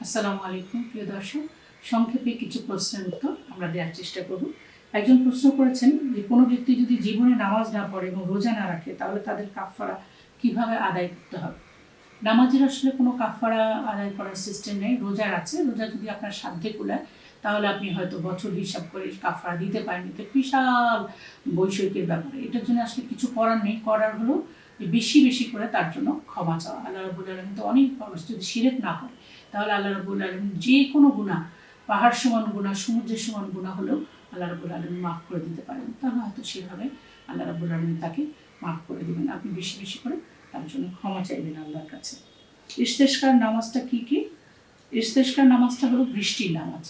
আসসালামু আলাইকুম, প্রিয় দর্শক। সংক্ষেপে কিছু প্রশ্নের উত্তর আমরা দেওয়ার চেষ্টা করব। একজন প্রশ্ন করেছেন যে, কোনো ব্যক্তি যদি জীবনে নামাজ না পড়ে এবং রোজা না রাখে, তাহলে তাদের কাফফারা কীভাবে আদায় করতে হবে? নামাজের আসলে কোনো কাফফারা আদায় করার সিস্টেম নেই। রোজার আছে। রোজা যদি আপনার সাধ্যে কুলায়, তাহলে আপনি হয়তো বছর হিসাব করে কাফারা দিতে পারেন। এটা বিশাল বৈষয়িকের ব্যাপারে। এটার জন্য আসলে কিছু করার নেই। করার হলো বেশি বেশি করে তার জন্য ক্ষমা চাওয়া। আল্লাহ রবুল আলম তো অনেক মানুষ যদি সিরেক না করে তাহলে আল্লাহ রবুল আলম যে কোনো গুণা পাহাড় সমান গুণা সমুদ্রের সমান গুণা হলেও আল্লাহ রবুল আলম মাফ করে দিতে পারেন। তাহলে হয়তো সেভাবে আল্লাহ রবুল আলম তাকে মাফ করে দেবেন। আপনি বেশি বেশি করে তার জন্য ক্ষমা চাইবেন আল্লাহর কাছে। ইস্তেস্কার নামাজটা কি কি? ইস্তেস্কার নামাজটা হলো বৃষ্টির নামাজ।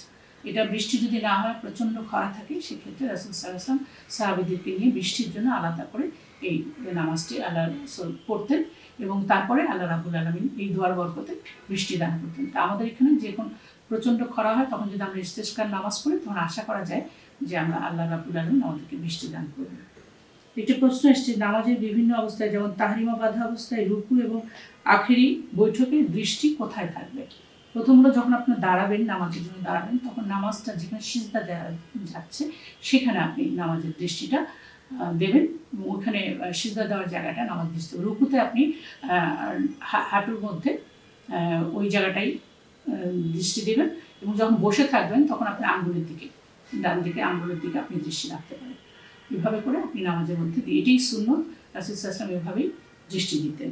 এটা বৃষ্টি যদি না হয়, প্রচণ্ড খরা থাকে, সেক্ষেত্রে রাসুল সাল্লাম সাহাবিদেরকে নিয়ে বৃষ্টির জন্য আলাদা করে এই নামাজটি আল্লাহ পড়তেন এবং তারপরে আল্লাহ রাবুল আলমিন এই দোয়ার বরকতে বৃষ্টি দান করতেন। তা আমাদের এখানে যখন প্রচণ্ড খরা হয়, তখন যদি আমরা ইস্তেস্কার নামাজ পড়ি, তখন আশা করা যায় যে আমরা আল্লাহ রাবুল আলমিন আমাদেরকে বৃষ্টি দান করবেন। একটি প্রশ্ন এসছে, নামাজের বিভিন্ন অবস্থায়, যেমন তাহরিমা বাধা অবস্থায়, রুকু এবং আখেরি বৈঠকে দৃষ্টি কোথায় থাকবে? প্রথম হলো যখন আপনি দাঁড়াবেন, নামাজের জন্য দাঁড়াবেন, তখন নামাজটা যেখানে সিজদা দেওয়া যাচ্ছে, সেখানে আপনি নামাজের দৃষ্টিটা দেবেন। ওখানে সিজদা দেওয়ার জায়গাটা নামাজ দৃষ্টি। রুকুতে আপনি হাঁটুর মধ্যে ওই জায়গাটাই দৃষ্টি দেবেন এবং যখন বসে থাকবেন, তখন আপনি আঙ্গুলের দিকে, ডান দিকে আঙ্গুলের দিকে আপনি দৃষ্টি রাখতে পারেন। এভাবে করে আপনি নামাজের মধ্যে দিয়ে, এটাই শূন্য রাসুল আসলাম এভাবেই দৃষ্টি দিতেন।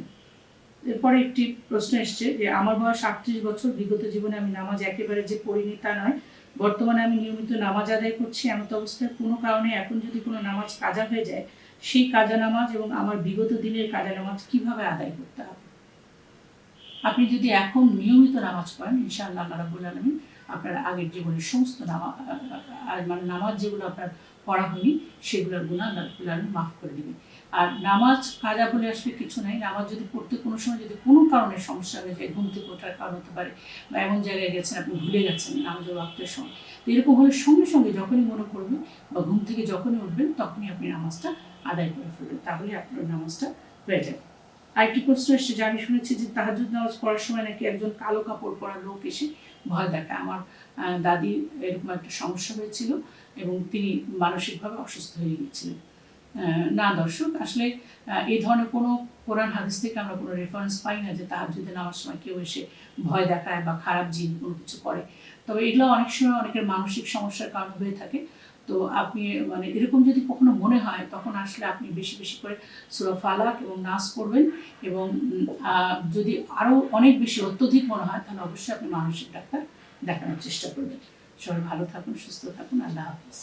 এরপরে একটি প্রশ্ন এসছে যে, আমার বয়স আটত্রিশ বছর, বিগত জীবনে আমি নামাজ একেবারে যে পড়িনি তা নয়। বর্তমানে আমি নিয়মিত নামাজ আদায় করছি। এমত অবস্থায় কোনো কারণে এখন যদি কোনো নামাজ কাজা হয়ে যায়, সেই কাজা নামাজ এবং আমার বিগত দিনের কাজা নামাজ কীভাবে আদায় করতে হবে? আপনি যদি এখন নিয়মিত নামাজ পড়েন, ইনশাআল্লাহ, আল্লাহ রাবুল আলমী আপনার আগের জীবনের সমস্ত নামাজ মানে নামাজ যেগুলো আপনার পড়া হয়নি, সেগুলোর গুণা আল্লাহ মাফ করে দেবেন। আর নামাজ কাজা বলে আসলে কিছু নাই, নামাজ যদি পড়তে কোনো সময় যদি কোনো কারণে সমস্যা হয়ে যায়, ঘুম থেকে ওঠার কারণ হতে পারে, বা এমন জায়গায় গেছেন আপনি ভুলে গেছেন নামাজের ওয়াক্তের সময়, তো এরকম হলে সঙ্গে সঙ্গে যখনই মনে করবেন বা ঘুম থেকে যখনই উঠবেন, তখনই আপনি নামাজটা আদায় করে ফেলবেন তাহলে আপনার নামাজটা হয়ে যাবে। আরেকটি প্রশ্ন এসেছে, যে আমি শুনেছি যে তাহাজুদ নামাজ পড়ার সময় নাকি একজন কালো কাপড় পরা লোক এসে ভয় দেখায়। আমার দাদি এরকম একটা সমস্যা হয়েছিল এবং তিনি মানসিকভাবে অসুস্থ হয়ে গিয়েছিলেন। না দর্শক, আসলে এই ধরনের কোনো কোরআন হাদিস থেকে আমরা কোনো রেফারেন্স পাই না যে তাহার যদি নামার সময় কেউ এসে ভয় দেখায় বা খারাপ জিন কোনো কিছু করে। তবে এগুলো অনেক সময় অনেকের মানসিক সমস্যার কারণ হয়ে থাকে। তো আপনি মানে এরকম যদি কখনো মনে হয়, তখন আসলে আপনি বেশি বেশি করে সুরা ফালাক এবং নাচ করবেন এবং যদি আরও অনেক বেশি অত্যধিক মনে হয়, তাহলে অবশ্যই আপনি মানসিক ডাক্তার দেখানোর চেষ্টা করবেন। সবাই ভালো থাকুন, সুস্থ থাকুন, আল্লাহ হাফিজ।